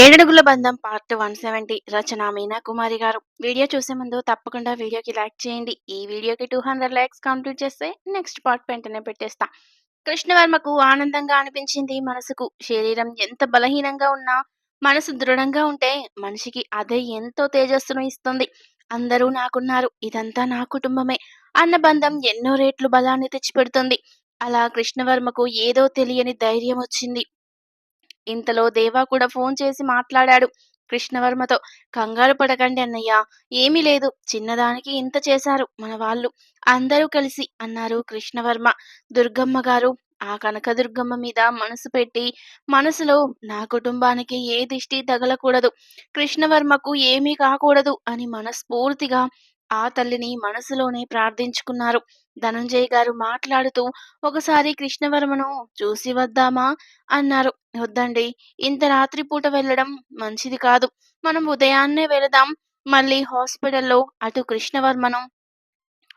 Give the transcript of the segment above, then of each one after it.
ఏడడుగుల బంధం part one seventy. Rachana Meena Kumari garu. Video చూసే ముందు తప్పకుండా వీడియోకి లైక్ చేయండి. ఈ వీడియోకి టూ హండ్రెడ్ లైక్స్ కంప్లీట్ చేస్తే నెక్స్ట్ పార్ట్ వెంటనే పెట్టేస్తా. కృష్ణవర్మకు ఆనందంగా అనిపించింది మనసుకు. శరీరం ఎంత బలహీనంగా ఉన్నా మనసు దృఢంగా ఉంటే మనిషికి అదే ఎంతో తేజస్సును ఇస్తుంది. అందరూ నాకున్నారు. ఇదంతా నా కుటుంబమే. అన్న బంధం ఎన్నో రేట్లు బలాన్ని తెచ్చిపెడుతుంది. అలా కృష్ణవర్మకు ఏదో తెలియని ధైర్యం వచ్చింది. ఇంతలో దేవా కూడా ఫోన్ చేసి మాట్లాడాడు కృష్ణవర్మతో. కంగారు పడకండి అన్నయ్య ఏమీ లేదు. చిన్నదానికి ఇంత చేశారు మన వాళ్ళు. అందరూ కలిసి అన్నారు కృష్ణవర్మ. దుర్గమ్మ గారు ఆ కనకదుర్గమ్మ మీద మనసు పెట్టి మనసులో నా కుటుంబానికి ఏ దిష్టి తగలకూడదు. కృష్ణవర్మకు ఏమీ కాకూడదు అని మనస్ఫూర్తిగా ఆ తల్లిని మనసులోనే ప్రార్థించుకున్నారు. ధనంజయ్ గారు మాట్లాడుతూ ఒకసారి కృష్ణవర్మను చూసి వద్దామా? అన్నారు. వద్దండి. ఇంత రాత్రిపూట వెళ్ళడం మంచిది కాదు. మనం ఉదయాన్నే వెళదాం. మళ్ళీ హాస్పిటల్లో అటు కృష్ణవర్మను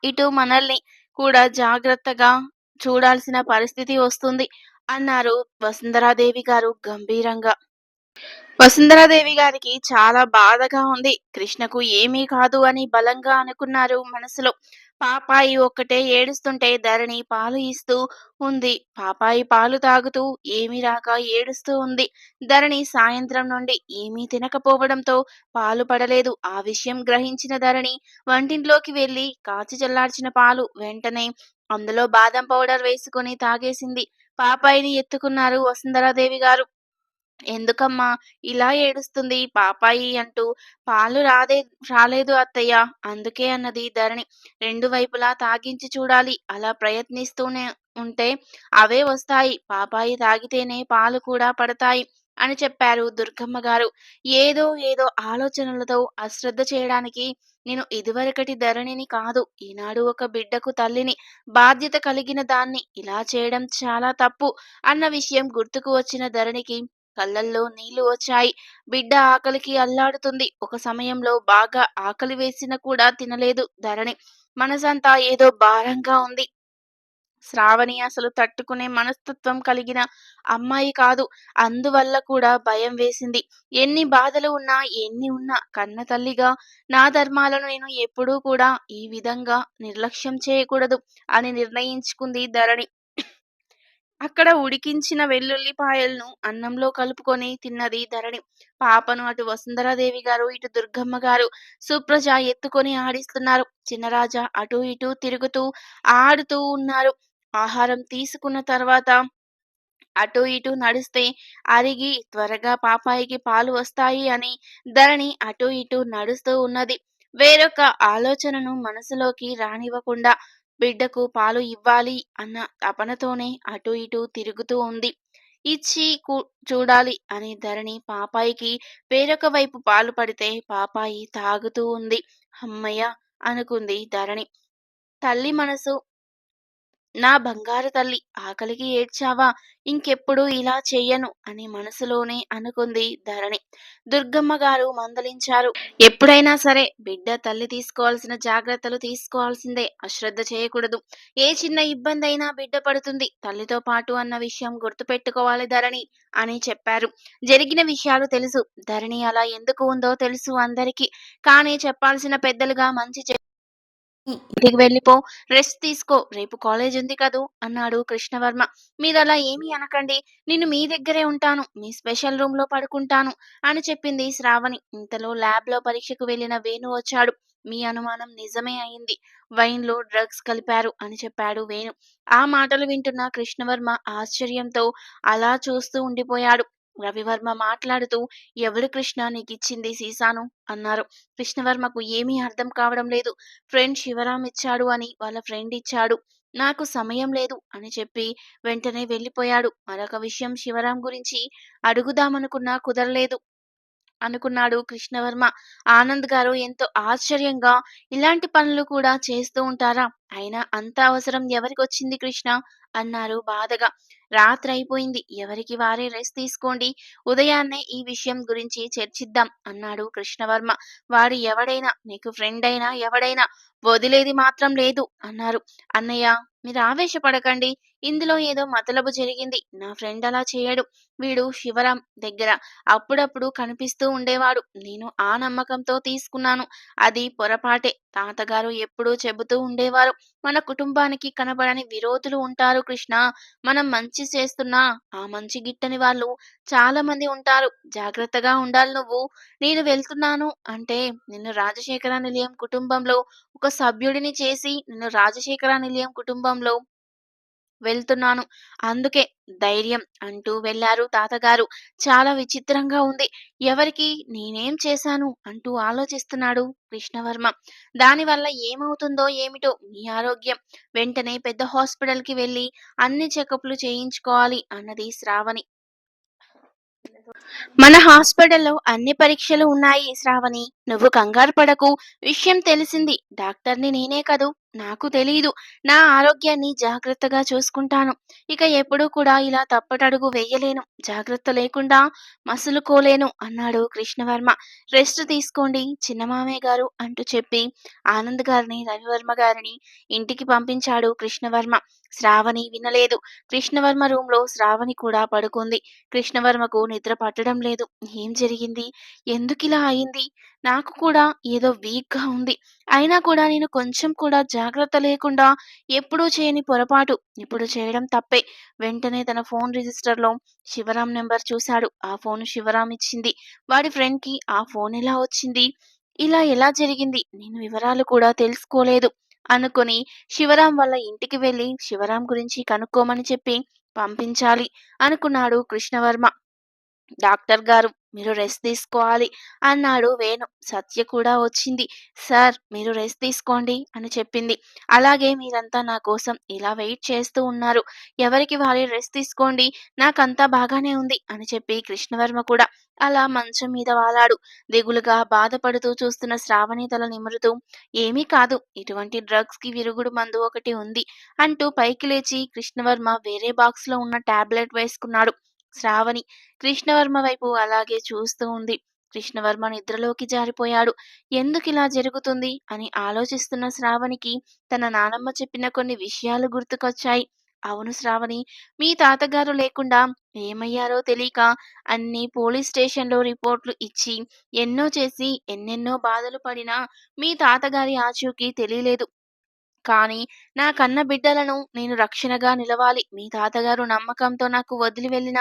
ఇటు మనల్ని కూడా జాగ్రత్తగా చూడాల్సిన పరిస్థితి వస్తుంది అన్నారు వసుంధరాదేవి గారు గంభీరంగా. వసుంధరాదేవి గారికి చాలా బాధగా ఉంది. కృష్ణకు ఏమీ కాదు అని బలంగా అనుకున్నారు మనసులో. పాపాయి ఒక్కటే ఏడుస్తుంటే ధరణి పాలు ఇస్తూ ఉంది. పాపాయి పాలు తాగుతూ ఏమీ రాక ఏడుస్తూ ఉంది. ధరణి సాయంత్రం నుండి ఏమీ తినకపోవడంతో పాలు పడలేదు. ఆ విషయం గ్రహించిన ధరణి వంటింట్లోకి వెళ్ళి కాచి చల్లార్చిన పాలు వెంటనే అందులో బాదం పౌడర్ వేసుకుని తాగేసింది. పాపాయిని ఎత్తుకున్నారు వసుంధరాదేవి గారు. ఎందుకమ్మా? ఇలా ఏడుస్తుంది. పాపాయి అంటూ పాలు రాదే రాలేదు అత్తయ్య. అందుకే అన్నది ధరణి. రెండు వైపులా తాగించి చూడాలి. అలా ప్రయత్నిస్తూనే ఉంటే అవే వస్తాయి. పాపాయి తాగితేనే పాలు కూడా పడతాయి అని చెప్పారు దుర్గమ్మ గారు. ఏదో ఏదో ఆలోచనలతో అశ్రద్ధ చేయడానికి నేను ఇదివరకటి ధరణిని కాదు ఈనాడు ఒక బిడ్డకు తల్లిని బాధ్యత కలిగిన దాన్ని ఇలా చేయడం చాలా తప్పు అన్న విషయం గుర్తుకు వచ్చిన ధరణికి కళ్ళల్లో నీళ్ళు వచ్చాయి. బిడ్డ ఆకలికి అల్లాడుతుంది. ఒక సమయంలో బాగా ఆకలి వేసినా కూడా తినలేదు ధరణి. మనసంతా ఏదో భారంగా ఉంది. శ్రావణి అసలు తట్టుకునే మనస్తత్వం కలిగిన అమ్మాయి కాదు. అందువల్ల కూడా భయం వేసింది. ఎన్ని బాధలు ఉన్నా ఎన్ని ఉన్నా కన్న తల్లిగా నా ధర్మాలను నేను ఎప్పుడూ కూడా ఈ విధంగా నిర్లక్ష్యం చేయకూడదు అని నిర్ణయించుకుంది ధరణి. అక్కడ ఉడికించిన వెల్లుల్లిపాయలను అన్నంలో కలుపుకొని తిన్నది ధరణి. పాపను అటు వసుంధరాదేవి గారు ఇటు దుర్గమ్మ గారు సుప్రజ ఎత్తుకొని ఆడిస్తున్నారు. చిన్నరాజా అటు ఇటు తిరుగుతూ ఆడుతూ ఉన్నారు. ఆహారం తీసుకున్న తర్వాత అటు ఇటు నడిస్తే అరిగి త్వరగా పాపాయికి పాలు వస్తాయి అని ధరణి అటు ఇటు నడుస్తూ ఉన్నది. వేరొక ఆలోచనను మనసులోకి రానివ్వకుండా బిడ్డకు పాలు ఇవ్వాలి అన్న తపనతోనే అటు ఇటు తిరుగుతూ ఉంది. ఇచ్చి చూడాలి అనే ధరణి పాపాయికి వేరొక వైపు పాలు పడితే పాపాయి తాగుతూ ఉంది. అమ్మయ్య అనుకుంది ధరణి. తల్లి మనసు నా బంగారు తల్లి ఆకలికి ఏడ్చావా? ఇంకెప్పుడు ఇలా చెయ్యను అని మనసులోనే అనుకుంది ధరణి. దుర్గమ్మ గారు మందలించారు. ఎప్పుడైనా సరే బిడ్డ తల్లి తీసుకోవాల్సిన జాగ్రత్తలు తీసుకోవాల్సిందే అశ్రద్ధ చేయకూడదు. ఏ చిన్న ఇబ్బంది అయినా బిడ్డ పడుతుంది. తల్లితో పాటు అన్న విషయం గుర్తుపెట్టుకోవాలి ధరణి అని చెప్పారు. జరిగిన విషయాలు తెలుసు. ధరణి అలా ఎందుకు ఉందో తెలుసు అందరికీ. కానీ చెప్పాల్సిన పెద్దలుగా మంచి ఇంటికి వెళ్ళిపో రెస్ట్ తీసుకో. రేపు కాలేజ్ ఉంది కదూ అన్నాడు కృష్ణవర్మ. మీరు అలా ఏమీ అనకండి. నేను మీ దగ్గరే ఉంటాను. మీ స్పెషల్ రూమ్లో పడుకుంటాను అని చెప్పింది శ్రావణి. ఇంతలో ల్యాబ్లో పరీక్షకు వెళ్ళిన వేణు వచ్చాడు. మీ అనుమానం నిజమే అయింది. వైన్లో డ్రగ్స్ కలిపారు అని చెప్పాడు వేణు. ఆ మాటలు వింటున్న కృష్ణవర్మ ఆశ్చర్యంతో అలా చూస్తూ ఉండిపోయాడు. రవివర్మ మాట్లాడుతూ ఎవరు కృష్ణ? నీకిచ్చింది సీసాను అన్నారు. కృష్ణవర్మకు ఏమీ అర్థం కావడం లేదు. ఫ్రెండ్ శివరాం ఇచ్చాడు అని వాళ్ళ ఫ్రెండ్ ఇచ్చాడు. నాకు సమయం లేదు అని చెప్పి వెంటనే వెళ్ళిపోయాడు. మరొక విషయం శివరాం గురించి అడుగుదామనుకున్నా కుదరలేదు అనుకున్నాడు కృష్ణవర్మ. ఆనంద్ గారు ఎంతో ఆశ్చర్యంగా ఇలాంటి పనులు కూడా చేస్తూ ఉంటారా? అయినా అంత అవసరం ఎవరికి వచ్చింది కృష్ణ? అన్నారు బాధగా. రాత్రి అయిపోయింది ఎవరికి వారే రెస్ట్ తీసుకోండి. ఉదయాన్నే ఈ విషయం గురించి చర్చిద్దాం అన్నాడు కృష్ణవర్మ. వాడు ఎవడైనా నీకు ఫ్రెండ్ అయినా ఎవడైనా వదిలేది మాత్రం లేదు అన్నారు. అన్నయ్య మీరు ఆవేశపడకండి. ఇందులో ఏదో మతలబు జరిగింది. నా ఫ్రెండ్ అలా చేయడు. వీడు శివరాం దగ్గర అప్పుడప్పుడు కనిపిస్తూ ఉండేవాడు. నేను ఆ నమ్మకంతో తీసుకున్నాను. అది పొరపాటే. తాతగారు ఎప్పుడూ చెబుతూ ఉండేవారు. మన కుటుంబానికి కనబడని విరోధులు ఉంటారు కృష్ణ. మనం మంచి చేస్తున్నా ఆ మంచి గిట్టని వాళ్ళు చాలా మంది ఉంటారు. జాగ్రత్తగా ఉండాలి నువ్వు. నేను వెళ్తున్నాను. అంటే నిన్ను రాజశేఖర నిలయం కుటుంబంలో ఒక సభ్యుడిని చేసి నిన్ను రాజశేఖర నిలయం కుటుంబంలో వెళ్తున్నాను. అందుకే ధైర్యం అంటూ వెళ్ళారు తాతగారు. చాలా విచిత్రంగా ఉంది. ఎవరికి? నేనేం చేశాను? అంటూ ఆలోచిస్తున్నాడు కృష్ణవర్మ. దానివల్ల ఏమవుతుందో ఏమిటో మీ ఆరోగ్యం. వెంటనే పెద్ద హాస్పిటల్కి వెళ్ళి అన్ని చెకప్లు చేయించుకోవాలి అన్నది శ్రావణి. మన హాస్పిటల్లో అన్ని పరీక్షలు ఉన్నాయి శ్రావణి. నువ్వు కంగారు పడకు. విషయం తెలిసింది. డాక్టర్ని నేనే కదూ. నాకు తెలీదు. నా ఆరోగ్యాన్ని జాగ్రత్తగా చూసుకుంటాను. ఇక ఎప్పుడూ కూడా ఇలా తప్పటడుగు వేయలేను. జాగ్రత్త లేకుండా మసులుకోలేను అన్నాడు కృష్ణవర్మ. రెస్ట్ తీసుకోండి చిన్నమామయ్య గారు అంటూ చెప్పి ఆనంద్ గారిని రవివర్మ గారిని ఇంటికి పంపించాడు కృష్ణవర్మ. శ్రావణి వినలేదు. కృష్ణవర్మ రూంలో శ్రావణి కూడా పడుకుంది. కృష్ణవర్మకు నిద్ర పట్టడం లేదు. ఏం జరిగింది? ఎందుకిలా అయింది? నాకు కూడా ఏదో వీక్గా ఉంది. అయినా కూడా నేను కొంచెం కూడా జాగ్రత్త లేకుండా ఎప్పుడూ చేయని పొరపాటు ఇప్పుడు చేయడం తప్పే. వెంటనే తన ఫోన్ రిజిస్టర్లో శివరాం నెంబర్ చూశాడు. ఆ ఫోన్ శివరాం ఇచ్చింది. వాడి ఫ్రెండ్కి ఆ ఫోన్ ఎలా వచ్చింది? ఇలా ఎలా జరిగింది? నేను వివరాలు కూడా తెలుసుకోలేదు. అనుకుని శివరాం వాళ్ళ ఇంటికి వెళ్ళి శివరాం గురించి కనుక్కోమని చెప్పి పంపించాలి అనుకున్నాడు కృష్ణవర్మ. డాక్టర్ గారు మీరు రెస్ట్ తీసుకోవాలి అన్నాడు వేణు. సత్య కూడా వచ్చింది. సార్ మీరు రెస్ట్ తీసుకోండి అని చెప్పింది. అలాగే మీరంతా నా కోసం ఇలా వెయిట్ చేస్తూ ఉన్నారు. ఎవరికి వారి రెస్ట్ తీసుకోండి? నాకంతా బాగానే ఉంది అని చెప్పి కృష్ణవర్మ కూడా అలా మంచం మీద వాలాడు. దిగులుగా బాధపడుతూ చూస్తున్న శ్రావణి తల నిమురుతూ ఏమీ కాదు ఇటువంటి డ్రగ్స్కి విరుగుడు మందు ఒకటి ఉంది అంటూ పైకి లేచి కృష్ణవర్మ వేరే బాక్స్లో ఉన్న టాబ్లెట్ వేసుకున్నాడు. శ్రావణి. కృష్ణవర్మ వైపు అలాగే చూస్తూ ఉంది. కృష్ణవర్మ నిద్రలోకి జారిపోయాడు. ఎందుకు ఇలా జరుగుతుంది? అని ఆలోచిస్తున్న శ్రావణికి తన నానమ్మ చెప్పిన కొన్ని విషయాలు గుర్తుకొచ్చాయి. అవును శ్రావణి మీ తాతగారు లేకుండా ఏమయ్యారో తెలియక అన్ని పోలీస్ స్టేషన్లో రిపోర్ట్లు ఇచ్చి ఎన్నో చేసి ఎన్నెన్నో బాధలు పడినా మీ తాతగారి ఆచూకీ తెలియలేదు. కానీ నా కన్న బిడ్డలను నేను రక్షణగా నిలవాలి. మీ తాతగారు నమ్మకంతో నాకు వదిలి వెళ్ళిన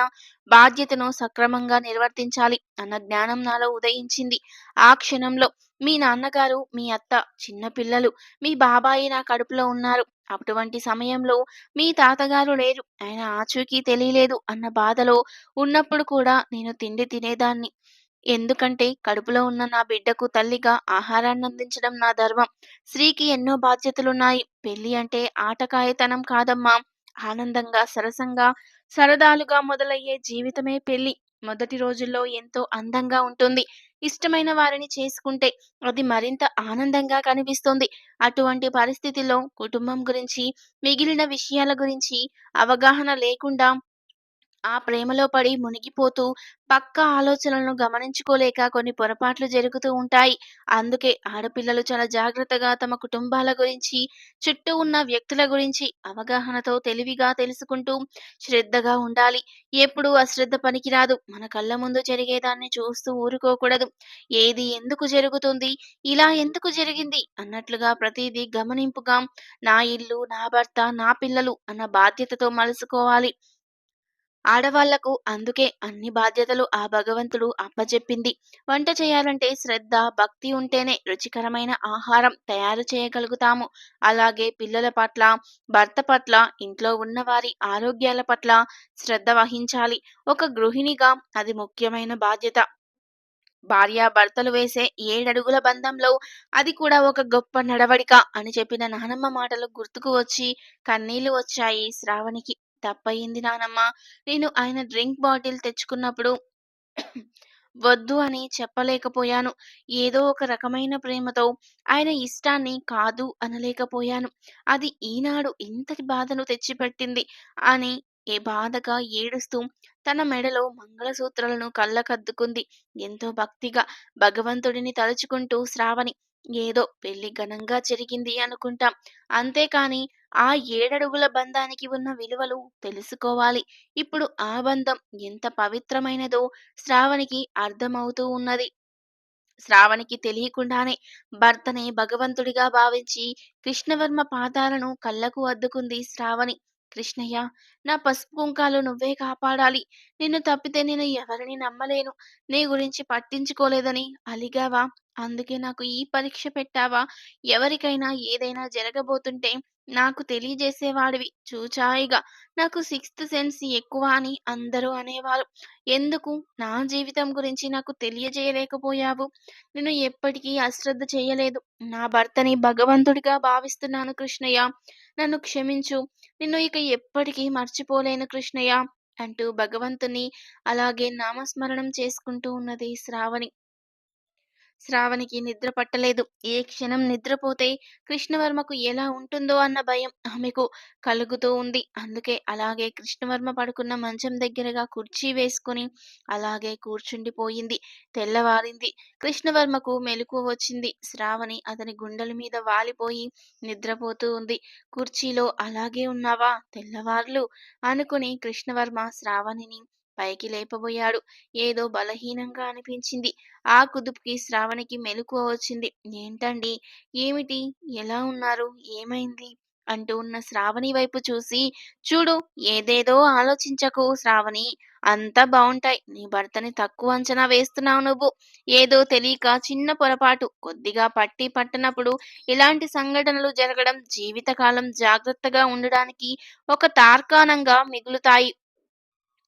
బాధ్యతను సక్రమంగా నిర్వర్తించాలి అన్న జ్ఞానం నాలో ఉదయించింది. ఆ క్షణంలో మీ నాన్నగారు మీ అత్త చిన్న పిల్లలు మీ బాబాయి నా కడుపులో ఉన్నారు. అటువంటి సమయంలో మీ తాతగారు లేరు. ఆయన ఆచూకీ తెలియలేదు అన్న బాధలో ఉన్నప్పుడు కూడా నేను తిండి తినేదాన్ని. ఎందుకంటే కడుపులో ఉన్న నా బిడ్డకు తల్లిగా ఆహారాన్ని అందించడం నా ధర్మం. స్త్రీకి ఎన్నో బాధ్యతలున్నాయి. పెళ్ళి అంటే ఆటకాయతనం కాదమ్మా. ఆనందంగా సరసంగా సరదాలుగా మొదలయ్యే జీవితమే పెళ్ళి. మొదటి రోజుల్లో ఎంతో అందంగా ఉంటుంది. ఇష్టమైన వారిని చేసుకుంటే అది మరింత ఆనందంగా కనిపిస్తుంది. అటువంటి పరిస్థితిలో కుటుంబం గురించి మిగిలిన విషయాల గురించి అవగాహన లేకుండా ఆ ప్రేమలో పడి మునిగిపోతూ పక్క ఆలోచనలను గమనించుకోలేక కొన్ని పొరపాట్లు జరుగుతూ ఉంటాయి. అందుకే ఆడపిల్లలు చాలా జాగ్రత్తగా తమ కుటుంబాల గురించి చుట్టూ ఉన్న వ్యక్తుల గురించి అవగాహనతో తెలివిగా తెలుసుకుంటూ శ్రద్ధగా ఉండాలి. ఎప్పుడు అశ్రద్ధ పనికిరాదు. మన కళ్ళ ముందు జరిగేదాన్ని చూస్తూ ఊరుకోకూడదు. ఏది ఎందుకు జరుగుతుంది? ఇలా ఎందుకు జరిగింది? అన్నట్లుగా ప్రతిదీ గమనింపుగా. నా ఇల్లు నా భర్త నా పిల్లలు అన్న బాధ్యతతో మలుసుకోవాలి. ఆడవాళ్ళకు అందుకే అన్ని బాధ్యతలు ఆ భగవంతుడు అప్పచెప్పింది వంట చేయాలంటే శ్రద్ధ భక్తి ఉంటేనే రుచికరమైన ఆహారం తయారు చేయగలుగుతాము. అలాగే పిల్లల పట్ల భర్త పట్ల ఇంట్లో ఉన్నవారి ఆరోగ్యాల పట్ల శ్రద్ధ వహించాలి. ఒక గృహిణిగా అది ముఖ్యమైన బాధ్యత. భార్యాభర్తలు వేసే ఏడడుగుల బంధంలో అది కూడా ఒక గొప్ప నడవడిక అని చెప్పిన నానమ్మ మాటలు గుర్తుకు వచ్చి కన్నీళ్ళు వచ్చాయి శ్రావణికి. తప్పయింది నానమ్మ. నేను ఆయన డ్రింక్ బాటిల్ తెచ్చుకున్నప్పుడు వద్దు అని చెప్పలేకపోయాను. ఏదో ఒక రకమైన ప్రేమతో ఆయన ఇష్టాన్ని కాదు అనలేకపోయాను. అది ఈనాడు ఇంతటి బాధను తెచ్చిపెట్టింది అని ఏ బాధగా ఏడుస్తూ తన మెడలో మంగళసూత్రాలను కళ్ళకద్దుకుంది. ఎంతో భక్తిగా భగవంతుడిని తలుచుకుంటూ శ్రావణి ఏదో పెళ్ళి ఘనంగా జరిగింది అనుకుంటాం. అంతేకాని ఆ ఏడడుగుల బంధానికి ఉన్న విలువలు తెలుసుకోవాలి. ఇప్పుడు ఆ బంధం ఎంత పవిత్రమైనదో శ్రావణికి అర్థమవుతూ ఉన్నది. శ్రావణికి తెలియకుండానే భర్తనే భగవంతుడిగా భావించి కృష్ణవర్మ పాదాలను కళ్ళకు అద్దుకుంది శ్రావణి. కృష్ణయ్య నా పసుపు కుంకాలు నువ్వే కాపాడాలి. నిన్ను తప్పితే నేను ఎవరిని నమ్మలేను. నీ గురించి పట్టించుకోలేదని అలిగావా? అందుకే నాకు ఈ పరీక్ష పెట్టావా? ఎవరికైనా ఏదైనా జరగబోతుంటే నాకు తెలియజేసేవాడివి. చూచాయిగా. నాకు సిక్స్త్ సెన్స్ ఎక్కువ అని అందరూ అనేవారు. ఎందుకు? నా జీవితం గురించి నాకు తెలియజేయలేకపోయావు. నేను ఎప్పటికీ అశ్రద్ధ చేయలేదు. నా భర్తని భగవంతుడిగా భావిస్తున్నాను కృష్ణయ్య. నన్ను క్షమించు. నిన్ను ఇక ఎప్పటికీ మర్చిపోలేను కృష్ణయ్య అంటూ భగవంతుని అలాగే నామస్మరణం చేసుకుంటూ ఉన్నది శ్రావణి. శ్రావణికి నిద్ర పట్టలేదు. ఏ క్షణం నిద్రపోతే కృష్ణవర్మకు ఎలా ఉంటుందో అన్న భయం ఆమెకు కలుగుతూ ఉంది. అందుకే అలాగే కృష్ణవర్మ పడుకున్న మంచం దగ్గరగా కుర్చీ వేసుకుని అలాగే కూర్చుండిపోయింది. తెల్లవారింది. కృష్ణవర్మకు మెలకు వచ్చింది. శ్రావణి అతని గుండెల మీద వాలిపోయి నిద్రపోతూ ఉంది. కుర్చీలో అలాగే ఉన్నావా తెల్లవార్లు? అనుకుని కృష్ణవర్మ శ్రావణిని పైకి లేపబోయాడు. ఏదో బలహీనంగా అనిపించింది. ఆ కుదుపుకి శ్రావణికి మెలకువ వచ్చింది. ఏంటండి? ఏమిటి? ఎలా ఉన్నారు? ఏమైంది? అంటూ ఉన్న శ్రావణి వైపు చూసి చూడు ఏదేదో ఆలోచించకు శ్రావణి. అంతా బాగుంటాయి నీ భర్తని తక్కువ అంచనా వేస్తున్నావు నువ్వు. ఏదో తెలియక చిన్న పొరపాటు. కొద్దిగా పట్టి పట్టనప్పుడు ఇలాంటి సంఘటనలు జరగడం జీవితకాలం జాగ్రత్తగా ఉండడానికి ఒక తార్కాణంగా మిగులుతాయి.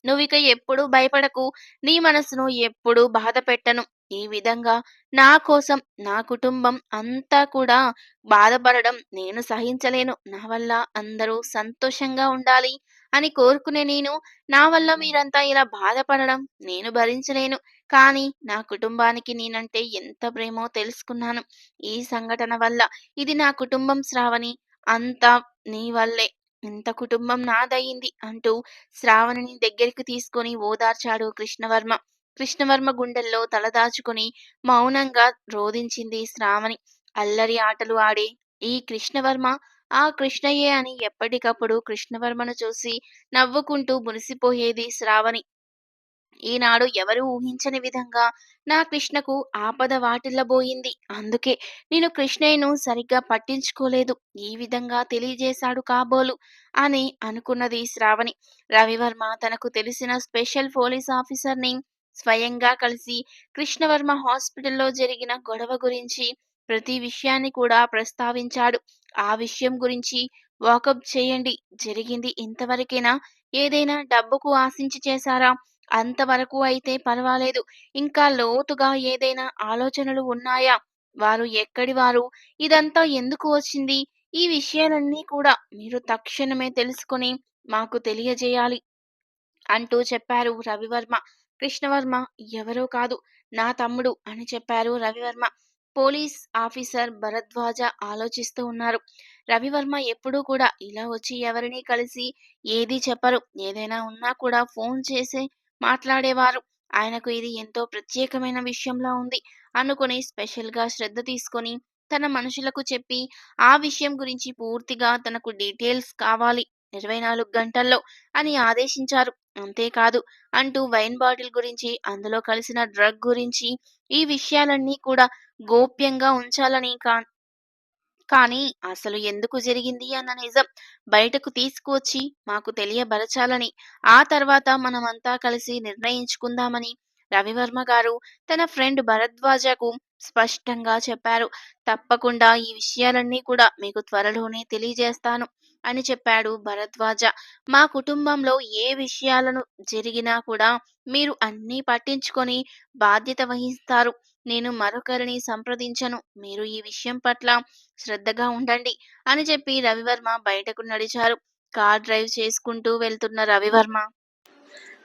నువ్విక ఎప్పుడూ భయపడకు. నీ మనసును ఎప్పుడూ బాధ పెట్టను. ఈ విధంగా నా కోసం నా కుటుంబం అంతా కూడా బాధపడడం నేను సహించలేను. నా వల్ల అందరూ సంతోషంగా ఉండాలి అని కోరుకునే నేను నా వల్ల మీరంతా ఇలా బాధపడడం నేను భరించలేను. కానీ నా కుటుంబానికి నేనంటే ఎంత ప్రేమో తెలుసుకున్నాను. ఈ సంఘటన వల్ల ఇది నా కుటుంబం శ్రావణి అంతా నీ వల్లే. ఇంత కుటుంబం నాదయ్యింది అంటూ శ్రావణిని దగ్గరికి తీసుకొని ఓదార్చాడు కృష్ణవర్మ. కృష్ణవర్మ గుండెల్లో తలదాచుకుని మౌనంగా రోధించింది శ్రావణి. అల్లరి ఆటలు ఆడే ఈ కృష్ణవర్మ ఆ కృష్ణయ్యే అని ఎప్పటికప్పుడు కృష్ణవర్మను చూసి నవ్వుకుంటూ మురిసిపోయేది శ్రావణి. ఈనాడు ఎవరు ఊహించని విధంగా నా కృష్ణకు ఆపద వాటిల్లబోయింది. అందుకే నేను కృష్ణయ్యను సరిగ్గా పట్టించుకోలేదు. ఈ విధంగా తెలియజేశాడు కాబోలు అని అనుకున్నది శ్రావణి. రవివర్మ తనకు తెలిసిన స్పెషల్ పోలీస్ ఆఫీసర్ని స్వయంగా కలిసి కృష్ణవర్మ హాస్పిటల్లో జరిగిన గొడవ గురించి ప్రతి విషయాన్ని కూడా ప్రస్తావించాడు. ఆ విషయం గురించి వాకప్ చేయండి. జరిగింది ఇంతవరకేనా? ఏదైనా డబ్బుకు ఆశించి చేశారా? అంతవరకు అయితే పర్వాలేదు. ఇంకా లోతుగా ఏదైనా ఆలోచనలు ఉన్నాయా? వారు ఎక్కడి వారు? ఇదంతా ఎందుకు వచ్చింది? ఈ విషయాలన్నీ కూడా మీరు తక్షణమే తెలుసుకొని మాకు తెలియజేయాలి అంటూ చెప్పారు రవివర్మ. కృష్ణవర్మ ఎవరో కాదు నా తమ్ముడు అని చెప్పారు రవివర్మ. పోలీస్ ఆఫీసర్ భరద్వాజ ఆలోచిస్తూ ఉన్నారు. రవివర్మ ఎప్పుడూ కూడా ఇలా వచ్చి ఎవరిని కలిసి ఏది చెప్పరు. ఏదైనా ఉన్నా కూడా ఫోన్ చేసే మాట్లాడేవారు. ఆయనకు ఇది ఎంతో ప్రత్యేకమైన విషయంలా ఉంది. అనుకుని స్పెషల్గా శ్రద్ధ తీసుకొని తన మనుషులకు చెప్పి ఆ విషయం గురించి పూర్తిగా తనకు డీటెయిల్స్ కావాలి. ఇరవై నాలుగు గంటల్లో అని ఆదేశించారు. అంతేకాదు అంటూ వైన్ బాటిల్ గురించి అందులో కలిసిన డ్రగ్ గురించి ఈ విషయాలన్నీ కూడా గోప్యంగా ఉంచాలని కా కానీ అసలు ఎందుకు జరిగింది అన్న నిజం బయటకు తీసుకువచ్చి మాకు తెలియబరచాలని ఆ తర్వాత మనమంతా కలిసి నిర్ణయించుకుందామని రవివర్మ గారు తన ఫ్రెండ్ భరద్వాజకు స్పష్టంగా చెప్పారు. తప్పకుండా ఈ విషయాలన్నీ కూడా మీకు త్వరలోనే తెలియజేస్తాను అని చెప్పాడు భరద్వాజ. మా కుటుంబంలో ఏ విషయాలను జరిగినా కూడా మీరు అన్నీ పట్టించుకొని బాధ్యత వహిస్తారు. నేను మరొకరిని సంప్రదించను. మీరు ఈ విషయం పట్ల శ్రద్ధగా ఉండండి అని చెప్పి రవివర్మ బయటకు నడిచారు. కార్ డ్రైవ్ చేసుకుంటూ వెళ్తున్న రవివర్మ.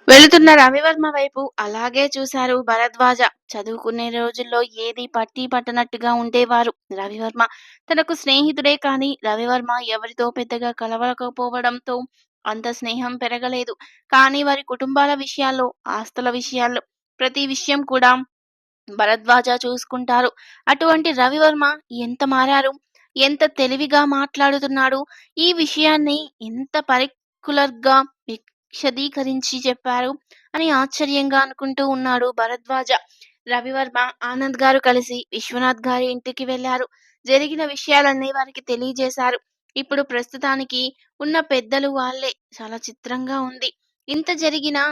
వెళుతున్న రవివర్మ వైపు అలాగే చూశారు భరద్వాజ. చదువుకునే రోజుల్లో ఏది పట్టి పట్టనట్టుగా ఉండేవారు రవివర్మ. తనకు స్నేహితుడే కాని రవివర్మ ఎవరితో పెద్దగా కలవకపోవడంతో అంత స్నేహం పెరగలేదు. కానీ వారి కుటుంబాల విషయాల్లో ఆస్తుల విషయాల్లో ప్రతి విషయం కూడా భరద్వాజ చూసుకుంటారు. అటువంటి రవివర్మ ఎంత మారారు? ఎంత తెలివిగా మాట్లాడుతున్నాడు? ఈ విషయాన్ని ఎంత పర్టికులర్గా విశదీకరించి చెప్పారు? అని ఆశ్చర్యంగా అనుకుంటూ ఉన్నాడు భరద్వాజ. రవివర్మ ఆనంద్ గారు కలిసి విశ్వనాథ్ గారి ఇంటికి వెళ్ళారు జరిగిన విషయాలన్నీ వారికి తెలియజేశారు. ఇప్పుడు ప్రస్తుతానికి ఉన్న పెద్దలు వాళ్ళే. చాలా చిత్రంగా ఉంది. ఇంత జరిగినా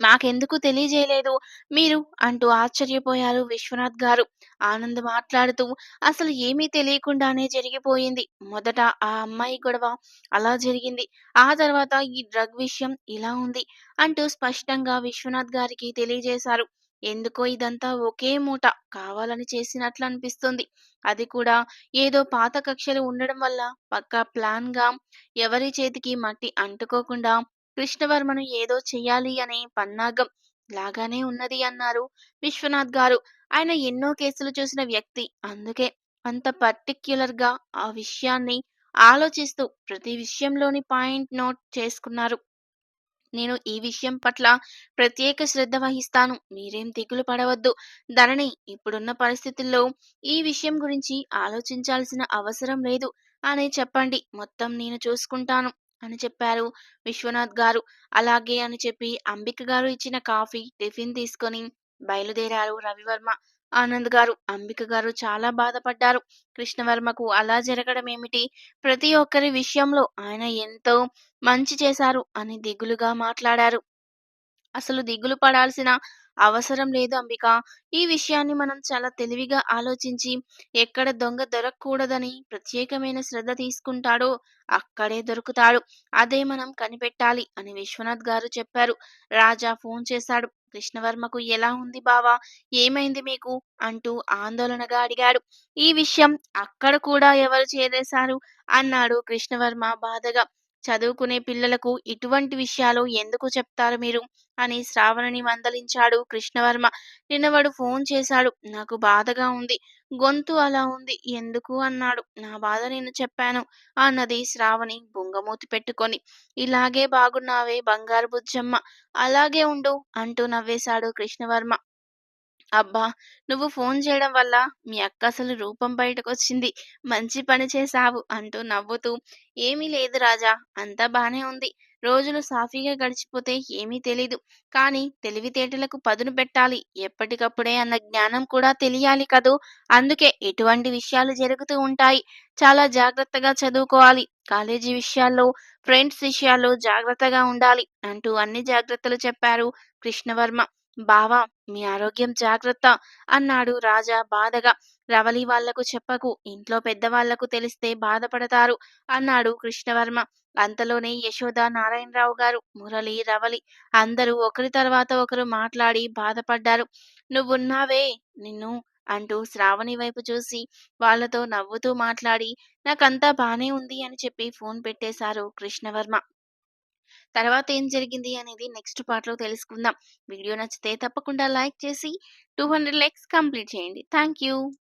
మాకెందుకు తెలియజేయలేదు? మీరు అంటూ ఆశ్చర్యపోయారు విశ్వనాథ్ గారు. ఆనంద్ మాట్లాడుతూ అసలు ఏమీ తెలియకుండానే జరిగిపోయింది. మొదట ఆ అమ్మాయి గొడవ అలా జరిగింది. ఆ తర్వాత ఈ డ్రగ్ విషయం ఇలా ఉంది అంటూ స్పష్టంగా విశ్వనాథ్ గారికి తెలియజేశారు. ఎందుకో ఇదంతా ఒకే మూట. కావాలని చేసినట్లు అనిపిస్తుంది. అది కూడా ఏదో పాత కక్షలు ఉండడం వల్ల. పక్కా ప్లాన్గా ఎవరి చేతికి మట్టి అంటుకోకుండా కృష్ణవర్మను ఏదో చెయ్యాలి అనే పన్నాగం లాగానే ఉన్నది అన్నారు విశ్వనాథ్ గారు. ఆయన ఎన్నో కేసులు చూసిన వ్యక్తి. అందుకే అంత పర్టిక్యులర్గా ఆ విషయాన్ని ఆలోచిస్తూ ప్రతి విషయంలోని పాయింట్ నోట్ చేసుకున్నారు. నేను ఈ విషయం పట్ల ప్రత్యేక శ్రద్ధ వహిస్తాను. మీరేం దిగులు పడవద్దు. ధరణి ఇప్పుడున్న పరిస్థితుల్లో ఈ విషయం గురించి ఆలోచించాల్సిన అవసరం లేదు. అని చెప్పండి. మొత్తం నేను చూసుకుంటాను. అని చెప్పారు. విశ్వనాథ్ గారు. అలాగే అని చెప్పి అంబిక గారు ఇచ్చిన కాఫీ టిఫిన్ తీసుకొని బయలుదేరారు రవివర్మ ఆనంద్ గారు. అంబిక గారు చాలా బాధపడ్డారు. కృష్ణవర్మకు అలా జరగడం ఏమిటి? ప్రతి ఒక్కరి విషయంలో ఆయన ఎంతో మంచి చేశారు అని దిగులుగా మాట్లాడారు. అసలు దిగులు పడాల్సిన అవసరం లేదు అంబిక. ఈ విషయాన్ని మనం చాలా తెలివిగా ఆలోచించి ఎక్కడ దొంగ దొరకకూడదని ప్రత్యేకమైన శ్రద్ధ తీసుకుంటాడో అక్కడే దొరుకుతాడు. అదే మనం కనిపెట్టాలి అని విశ్వనాథ్ గారు చెప్పారు. రాజా ఫోన్ చేశాడు. కృష్ణవర్మకు ఎలా ఉంది బావా? ఏమైంది మీకు? అంటూ ఆందోళనగా అడిగాడు. ఈ విషయం అక్కడ కూడా ఎవరు చేరేశారు? అన్నాడు కృష్ణవర్మ బాధగా. చదువుకునే పిల్లలకు ఇటువంటి విషయాలు ఎందుకు చెప్తారు మీరు? అని శ్రావణిని మందలించాడు కృష్ణవర్మ. నిన్నవాడు ఫోన్ చేశాడు. నాకు బాధగా ఉంది. గొంతు అలా ఉంది. ఎందుకు అన్నాడు. నా బాధ నేను చెప్పాను అన్నది శ్రావణి బుంగమూతి పెట్టుకొని. ఇలాగే బాగున్నావే బంగారు బుజ్జమ్మ. అలాగే ఉండు అంటూ నవ్వేశాడు కృష్ణవర్మ. అబ్బా! నువ్వు ఫోన్ చేయడం వల్ల మీ అక్క అసలు రూపం బయటకొచ్చింది. మంచి పని చేశావు అంటూ నవ్వుతూ ఏమీ లేదు రాజా అంతా బానే ఉంది. రోజులు సాఫీగా గడిచిపోతే ఏమీ తెలీదు. కానీ తెలివితేటలకు పదును పెట్టాలి. ఎప్పటికప్పుడే అన్న జ్ఞానం కూడా తెలియాలి కదూ? అందుకే ఎటువంటి విషయాలు జరుగుతూ ఉంటాయి. చాలా జాగ్రత్తగా చదువుకోవాలి. కాలేజీ విషయాల్లో ఫ్రెండ్స్ విషయాల్లో జాగ్రత్తగా ఉండాలి అంటూ అన్ని జాగ్రత్తలు చెప్పారు కృష్ణవర్మ. బావా మీ ఆరోగ్యం జాగ్రత్త అన్నాడు రాజా బాధగా. రవలి వాళ్ళకు చెప్పకు ఇంట్లో పెద్దవాళ్ళకు తెలిస్తే బాధపడతారు అన్నాడు కృష్ణవర్మ. అంతలోనే యశోద నారాయణరావు గారు మురళి రవలి అందరూ ఒకరి తర్వాత ఒకరు మాట్లాడి బాధపడ్డారు. నువ్వున్నావే నిన్ను అంటూ శ్రావణి వైపు చూసి వాళ్ళతో నవ్వుతూ మాట్లాడి నాకంతా బానే ఉంది అని చెప్పి ఫోన్ పెట్టేశారు కృష్ణవర్మ. తర్వాత ఏం జరిగింది అనేది నెక్స్ట్ పార్ట్లో తెలుసుకుందాం. వీడియో నచ్చితే తప్పకుండా లైక్ చేసి టూ హండ్రెడ్ లైక్స్ కంప్లీట్ చేయండి. Thank you